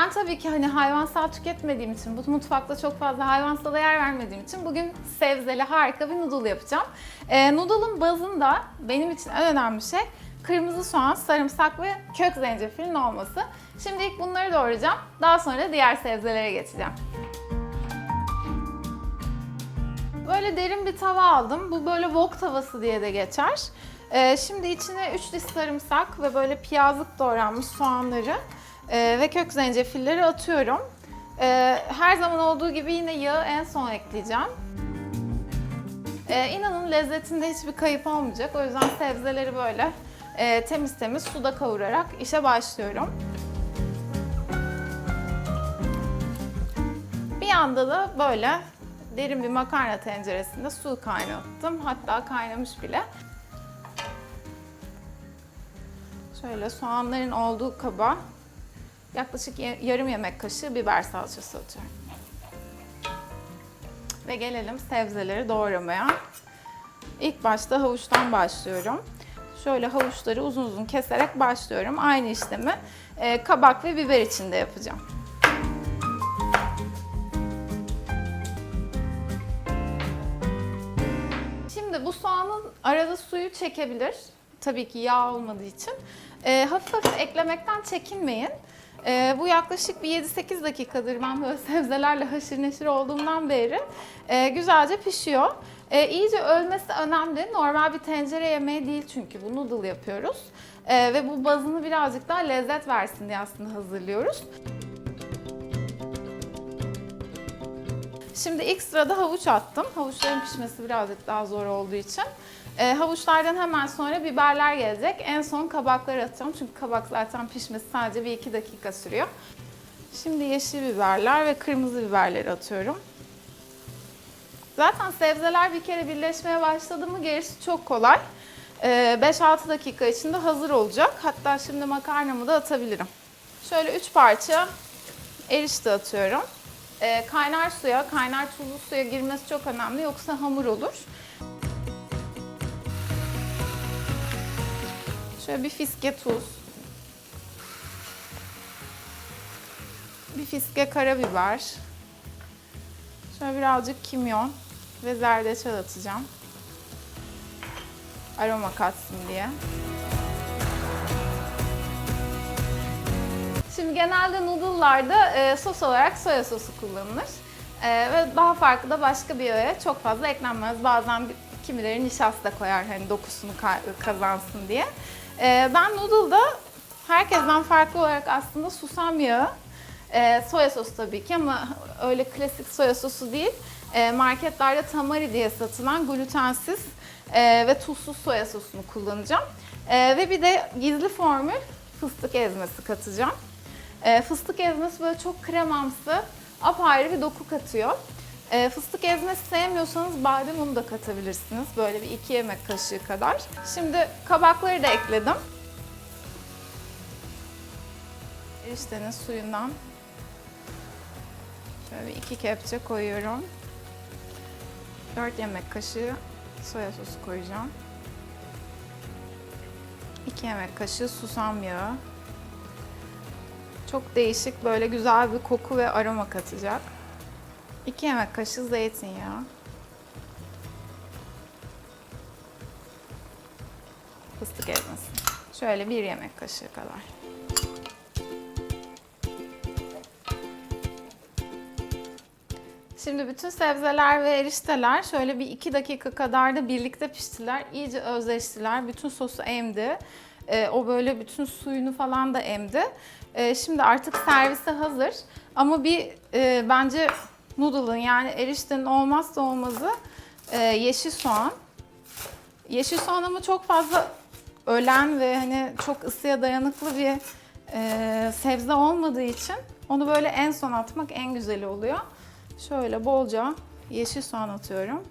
ben tabii ki hani hayvansal tüketmediğim için, bu mutfakta çok fazla hayvansala yer vermediğim için bugün sebzeli harika bir noodle yapacağım. Ee, noodle'ın bazında benim için en önemli şey kırmızı soğan, sarımsak ve kök zencefilin olması. Şimdi ilk bunları doğrayacağım. Daha sonra diğer sebzelere geçeceğim. Böyle derin bir tava aldım. Bu böyle wok tavası diye de geçer. Ee, şimdi içine 3 diş sarımsak ve böyle piyazlık doğranmış soğanları e, ve kök zencefilleri atıyorum. Ee, her zaman olduğu gibi yine yağı en son ekleyeceğim. Ee, inanın lezzetinde hiçbir kayıp olmayacak. O yüzden sebzeleri böyle e, temiz temiz suda kavurarak işe başlıyorum. Bir yanda da böyle derin bir makarna tenceresinde su kaynattım. Hatta kaynamış bile. Şöyle soğanların olduğu kaba yaklaşık yarım yemek kaşığı biber salçası atıyorum. Ve gelelim sebzeleri doğramaya. İlk başta havuçtan başlıyorum. Şöyle havuçları uzun uzun keserek başlıyorum. Aynı işlemi e, kabak ve biber için de yapacağım. Şimdi bu soğanın arada suyu çekebilir. Tabii ki yağ olmadığı için. Ee, hafif hafif eklemekten çekinmeyin. Ee, bu yaklaşık bir 7-8 dakikadır ben böyle sebzelerle haşır neşir olduğumdan beri e, güzelce pişiyor. E, iyice ölmesi önemli. Normal bir tencere yemeği değil çünkü bu noodle yapıyoruz. E, ve bu bazını birazcık daha lezzet versin diye aslında hazırlıyoruz. Şimdi ilk sırada havuç attım. Havuçların pişmesi birazcık daha zor olduğu için. Ee, havuçlardan hemen sonra biberler gelecek. En son kabakları atacağım. Çünkü kabak zaten pişmesi sadece bir iki dakika sürüyor. Şimdi yeşil biberler ve kırmızı biberleri atıyorum. Zaten sebzeler bir kere birleşmeye başladı mı gerisi çok kolay. Ee, 5-6 dakika içinde hazır olacak. Hatta şimdi makarnamı da atabilirim. Şöyle 3 parça erişte atıyorum. Ee, kaynar suya, kaynar tuzlu suya girmesi çok önemli yoksa hamur olur. Şöyle bir fiske tuz. Bir fiske karabiber. Şöyle birazcık kimyon ve zerdeçal atacağım. Aroma katsın diye. Şimdi genelde noodle'larda e, sos olarak soya sosu kullanılır. E, ve daha farklı da başka bir öğe çok fazla eklenmez. Bazen kimileri nişasta koyar hani dokusunu ka- kazansın diye. E, ben noodle'da herkesten farklı olarak aslında susam yağı, e, soya sosu tabii ki ama öyle klasik soya sosu değil. E, marketlerde tamari diye satılan glutensiz e, ve tuzsuz soya sosunu kullanacağım. E, ve bir de gizli formül fıstık ezmesi katacağım. E, fıstık ezmesi böyle çok kremamsı, apayrı bir doku katıyor. E, fıstık ezmesi sevmiyorsanız badem unu da katabilirsiniz. Böyle bir iki yemek kaşığı kadar. Şimdi kabakları da ekledim. Eriştenin suyundan şöyle bir iki kepçe koyuyorum. 4 yemek kaşığı soya sosu koyacağım. 2 yemek kaşığı susam yağı. Çok değişik böyle güzel bir koku ve aroma katacak. 2 yemek kaşığı zeytinyağı. Fıstık ezmesi. Şöyle bir yemek kaşığı kadar. Şimdi bütün sebzeler ve erişteler şöyle bir iki dakika kadar da birlikte piştiler. İyice özleştiler. Bütün sosu emdi. Ee, o böyle bütün suyunu falan da emdi. Ee, şimdi artık servise hazır. Ama bir e, bence noodle'ın yani eriştenin olmazsa olmazı e, yeşil soğan. Yeşil soğan ama çok fazla ölen ve hani çok ısıya dayanıklı bir e, sebze olmadığı için onu böyle en son atmak en güzeli oluyor. Şöyle bolca yeşil soğan atıyorum.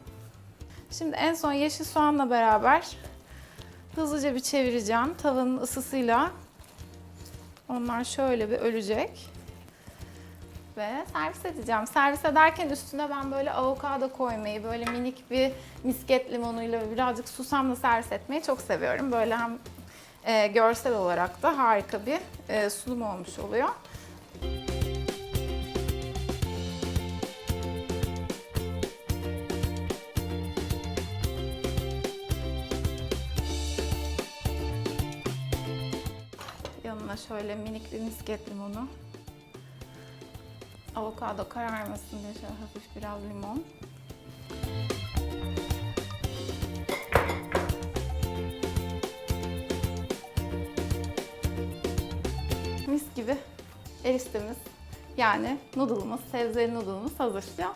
Şimdi en son yeşil soğanla beraber hızlıca bir çevireceğim. Tavanın ısısıyla onlar şöyle bir ölecek ve servis edeceğim. Servis ederken üstüne ben böyle avokado koymayı, böyle minik bir misket limonuyla birazcık susamla servis etmeyi çok seviyorum. Böyle hem e, görsel olarak da harika bir e, sunum olmuş oluyor. Yanına şöyle minik bir misket limonu Avokado kararmasın diye şöyle hafif biraz limon. Mis gibi eriştemiz yani noodle'ımız, sebzeli noodle'ımız hazır. Ya